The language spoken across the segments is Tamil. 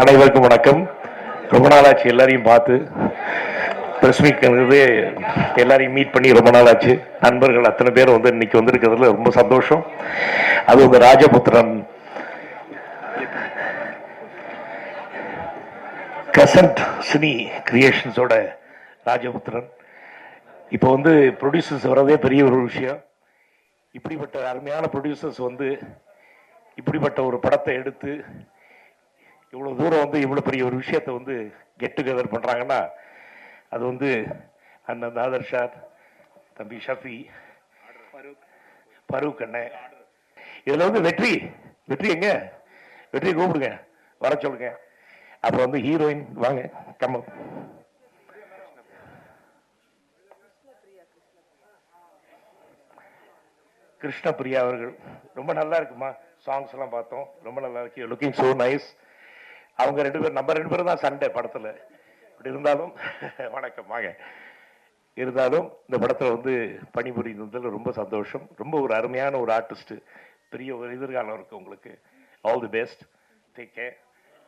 அனைவருக்கும் வணக்கம். ரொம்ப நாளாச்சு எல்லாரையும் பார்த்து ப்ரெஸ் மீட்ங்கிறது எல்லாரையும் மீட் பண்ணி ரொம்ப நாளாச்சு. நண்பர்கள் அத்தனை பேர் வந்து இன்னைக்கு வந்திருக்கிறதுல ரொம்ப சந்தோஷம். அது உங்கள் ராஜபுத்திரன். கசன்ட் சினி கிரியேஷன்ஸோட ராஜபுத்திரன். இப்போ வந்து ப்ரொடியூசர்ஸ் வரதே பெரிய ஒரு விஷயம். இப்படிப்பட்ட அருமையான ப்ரொடியூசர்ஸ் வந்து இப்படிப்பட்ட ஒரு படத்தை எடுத்து இவ்வளோ தூரம் வந்து இவ்வளோ பெரிய ஒரு விஷயத்தை வந்து கெட் டுகெதர் பண்ணுறாங்கன்னா அது வந்து அண்ணன் தாதர் ஷாத் தம்பி ஷஃபி பரூக் அண்ணன் இதில் வந்து வெற்றி வெற்றி எங்க? வெற்றி கூப்பிடுங்க வர சொல்லுங்க. அப்புறம் வந்து ஹீரோயின் வாங்க கம்ம கிருஷ்ணபிரியா அவர்கள் ரொம்ப நல்லா இருக்குமா? சாங்ஸ் எல்லாம் பார்த்தோம் ரொம்ப நல்லா இருக்கு. லுக்கிங் ஸோ நைஸ் அவங்க ரெண்டு பேரும் நம்ம ரெண்டு பேரும் தான் சண்டை படத்தில். இப்படி இருந்தாலும் வணக்கம் வாங்க. இருந்தாலும் இந்த படத்தில் வந்து பணிபுரிந்ததில் ரொம்ப சந்தோஷம். ரொம்ப ஒரு அருமையான ஒரு ஆர்டிஸ்ட் பெரிய ஒரு எதிர்காலம் இருக்குது உங்களுக்கு. All the best take care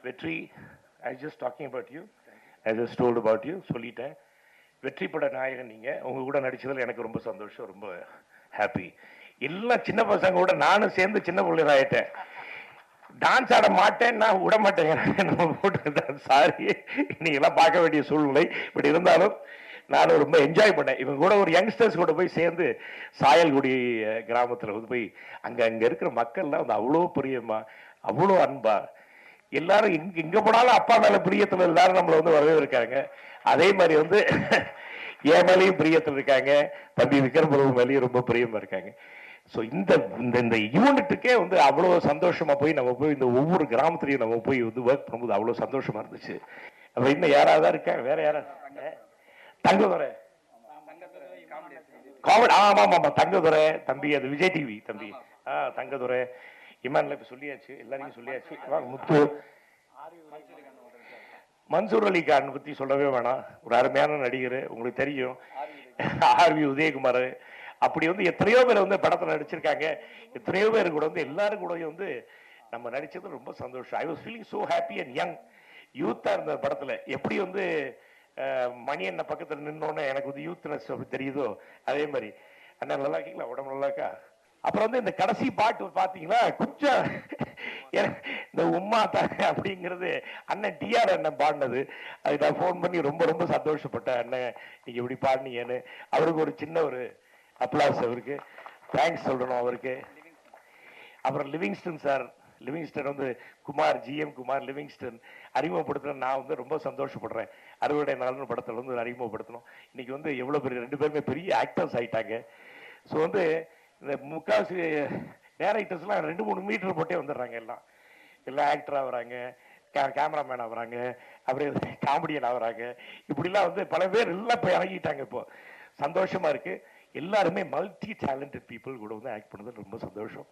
வெற்றி I just talking about you I just told about you சொல்லிட்டேன். வெற்றி பட நாயகன் நீங்கள் உங்கள் கூட நடித்ததில் எனக்கு ரொம்ப சந்தோஷம் ரொம்ப ஹாப்பி எல்லாம் சின்ன பசங்க கூட நானும் சேர்ந்து சின்ன பிள்ளைகள் ஆயிட்டேன் டான்ஸ் ஆட மாட்டேன். நான் விட மாட்டேங்கிறேன் நம்ம சாரி நீங்களாம் பார்க்க வேண்டிய சூழ்நிலை. இப்படி இருந்தாலும் நானும் ரொம்ப என்ஜாய் பண்ணேன். இவங்க கூட ஒரு யங்ஸ்டர்ஸ் கூட போய் சேர்ந்து சாயல்குடி கிராமத்தில் வந்து போய் அங்கே அங்கே இருக்கிற மக்கள்லாம் வந்து அவ்வளோ பிரியமா அவ்வளோ அன்பா. எல்லாரும் இங்க இங்க போனாலும் அப்பா மேல பிரியத்துல எல்லாரும் நம்மளை வந்து வரவேற்காங்க அதே மாதிரி வந்து என் மேலேயும் பிரியத்துல இருக்காங்க. தம்பி விக்ரம் பிரபு மேலேயும் ரொம்ப பிரியமா இருக்காங்க. ஸோ இந்த இந்த இந்த யூனிட்டுக்கே வந்து அவ்வளோ சந்தோஷமா போய் நம்ம போய் இந்த ஒவ்வொரு கிராமத்துலையும் நம்ம போய் வந்து ஒர்க் பண்ணும்போது அவ்வளோ சந்தோஷமா இருந்துச்சு. அப்ப இன்னும் யாராவது தான் இருக்காங்க வேற யாராவது தங்கதுரை காமெடி ஆமா ஆமா ஆமா. தங்கதுரை தம்பி அது விஜய் டிவி தம்பி. ஆ தங்கதுரை இமான்ல இப்ப சொல்லியாச்சு எல்லாரையும் சொல்லியாச்சு. வாங்க, முத்து. மன்சூர் அலி கான் பத்தி சொல்லவே வேணாம். ஒரு அருமையான நடிகர் உங்களுக்கு தெரியும். R V Udhayakumar. அப்படி வந்து எத்தனையோ பேர் வந்து படத்தில் நடிச்சிருக்காங்க. எத்தனையோ பேர் கூட வந்து எல்லாரும் கூட வந்து நம்ம நடித்தது ரொம்ப சந்தோஷம். I was feeling so happy and young யூத்தாக இருந்த படத்தில் எப்படி வந்து மணி அண்ணன் பக்கத்தில் நின்னோன்னு எனக்கு வந்து யூத்னஸ் அப்படி தெரியுதோ? அதே மாதிரி. அண்ணன் நல்லா இருக்கீங்களா? உடம்பு நல்லா இருக்கா? அப்புறம் வந்து இந்த கடைசி பாட்டு பாத்தீங்களா? கொஞ்சம் இந்த உம்மா தாங்க அப்படிங்கிறது அண்ணன் டிஆர் அண்ணன் பாடினது. அதுக்கு நான் ஃபோன் பண்ணி ரொம்ப ரொம்ப சந்தோஷப்பட்டேன். அண்ணன் நீங்கள் இப்படி பாடினீங்கன்னு. அவருக்கு ஒரு சின்ன ஒரு அப்ளாஸ் அவருக்கு. தேங்க்ஸ் சொல்லணும் அவருக்கு. அப்புறம் லிவிங்ஸ்டன் சார் லிவிங்ஸ்டன் வந்து குமார் ஜிஎம் குமார் லிவிங்ஸ்டன் அறிமுகப்படுத்தின நான் வந்து ரொம்ப சந்தோஷப்படுறேன். அறுவடை நாள்னு படத்தில் வந்து அறிமுகப்படுத்தணும். இன்னைக்கு வந்து எவ்வளோ பெரிய ரெண்டு பேருமே பெரிய ஆக்டர்ஸ் ஆகிட்டாங்க ஸோ வந்து இந்த முக்காசி டேரக்டர்ஸ்லாம் ரெண்டு மூணு மீட்டர் போட்டே வந்துடுறாங்க எல்லாம். எல்லாம் ஆக்டராக வராங்க கே கேமராமேன் ஆகுறாங்க அப்படியே காமெடியன் ஆகுறாங்க. இப்படிலாம் வந்து பல பேர் எல்லாம் இப்போ இறங்கிட்டாங்க இப்போ. சந்தோஷமாக இருக்குது எல்லாருமே மல்டி டேலண்டட் பீப்புள் கூட வந்து ஆக்ட் பண்ணது ரொம்ப சந்தோஷம்.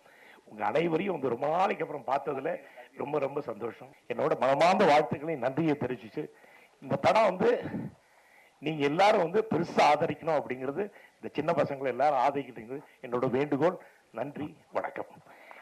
உங்கள் அனைவரையும் வந்து ரொம்ப நாளைக்கு அப்புறம் பார்த்ததுல ரொம்ப ரொம்ப சந்தோஷம். என்னோட மனமார்ந்த வாழ்த்துக்களையும் நன்றியை தெரிவிச்சு இந்த படம் வந்து நீங்கள் எல்லாரும் வந்து பெருசாக ஆதரிக்கணும் அப்படிங்கிறது இந்த சின்ன பசங்களை எல்லாரும் ஆதரிக்கிட்டீங்க என்னோட வேண்டுகோள். நன்றி வணக்கம்.